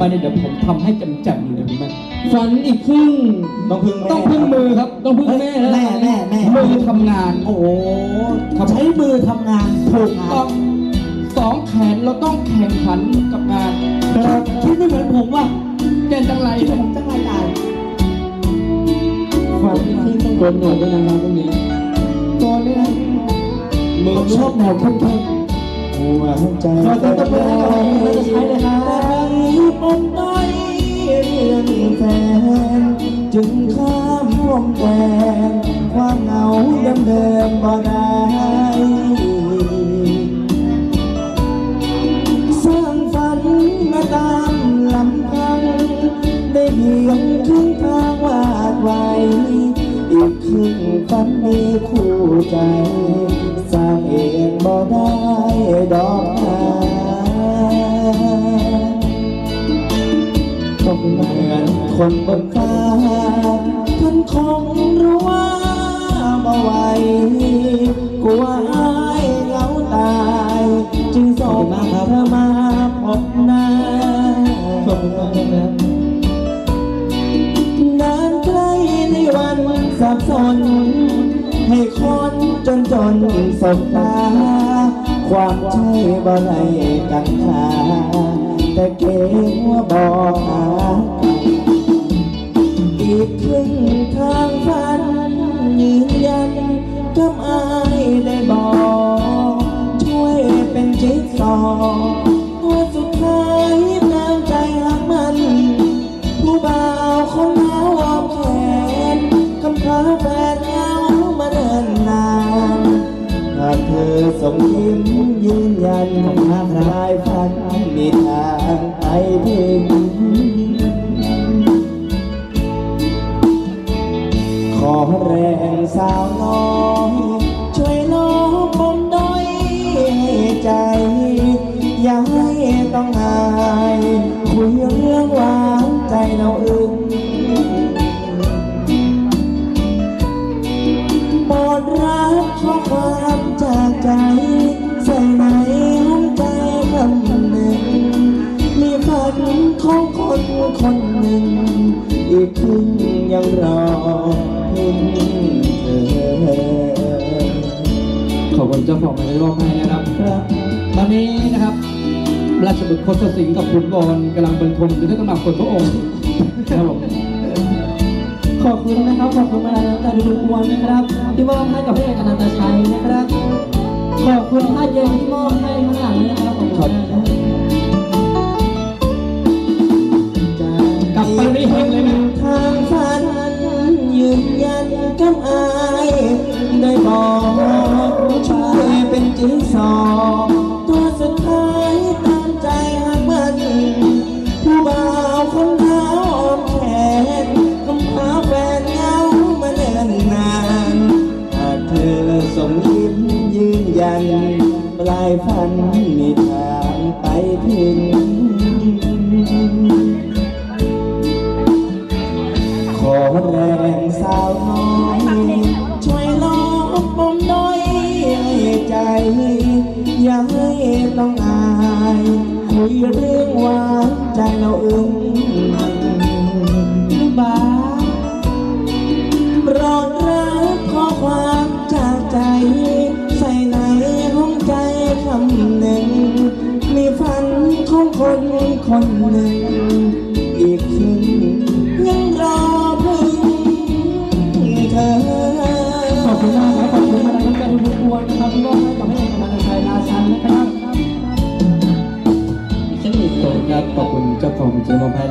ไปเนี่ยเดี๋ยวผมทำให้จำๆเลยคุณแม่ฝันอีกครึ่งต้องพึ่งแม่ต้องพึ่งมือครับ ต้องพึ่งแม่แล้วแม่แม่แม่ มือทำงาน โอ้โหใช้มือทำงานถูกต้องสองแขนเราต้องแข่งขันกับงานครับคิดไม่เหมือนผมว่ะเด่นจังไรคิดเนี่ยผมจังไรตายฝันอีกครึ่งต้องโดนหนวดด้วยนะครับพรุ่งนี้ตัวนี้นะมือผมชอบแนวทุ่งๆ หัวใจขอเสียงตบมือให้กับผมเราจะใช้เลยครับแต่มีปมด้อยเรื่องแฟนจึงข้ามพรมแดนความเหงาเดิมๆบ่ได้สร้างฝันมาตามลำพังได้เพียงครึ่งทางวาดไว้อีกครึ่งฝันมีคู่ใจสร้างเอง ได้ดอกนาก็เหมือนคนบนฟ้าท่านคงรู้ว่าบ่ไหวกลัวอายเหงาตาย จึงส่งเธอมาพบหน้าขอบคุณมากครับนานใกล้ในวันสับสนให้คน นจนสบตา ความใช่บ่ได้กันหาแต่เกรงว่าบอกหาอีกครึ่งทางฝันยืนยันกับอายได้บอก ช่วยเป็นจิ๊กซอ ยิ้มยืนยันหากรายฝันมีทางไปถึงขอแรงสาวน้อยช่วยลบปมด้อยให้ใจ อย่าให้ต้องอาย คุยเรื่องหวานใจเราอึ้ง อีกครึ่งยังรอเพิ่งเธอ ขอบคุณเจ้าของมาในรอบให้นะครับ ครับตอนนี้นะครับ ราชบุตรโคตรสิงห์กับขุนบอลกำลังบรรทมอยู่ที่ตำหนักคนพระองค์นะครับผมขอบคุณนะครับ ขอบคุณมาแล้วแต่ดูควรนะครับ ที่มอบให้กับพี่เอกอนันตชัยนะครับ ขอบคุณท่าเย็นที่มอบให้ข้างหลังนะครับ จิ๊กซองตัวสุดท้ายตามใจหักมัน ผู้บ่าวคนเท้าออมแขนคำพาแฟนเงามาเนิ่นนานหากเธอส่งยิ้มยืนยัน ปลายฝันมีทางไปถึง อย่าให้ต้องอายคุยเรื่องหวานใจเราอึ้งบ้ารดรับข้อความจากใจ ใส่ในห้องใจคำหนึ่ง มีฝันของคนคนหนึ่ง ครับ ขอบคุณเจ้าของที่มอบให้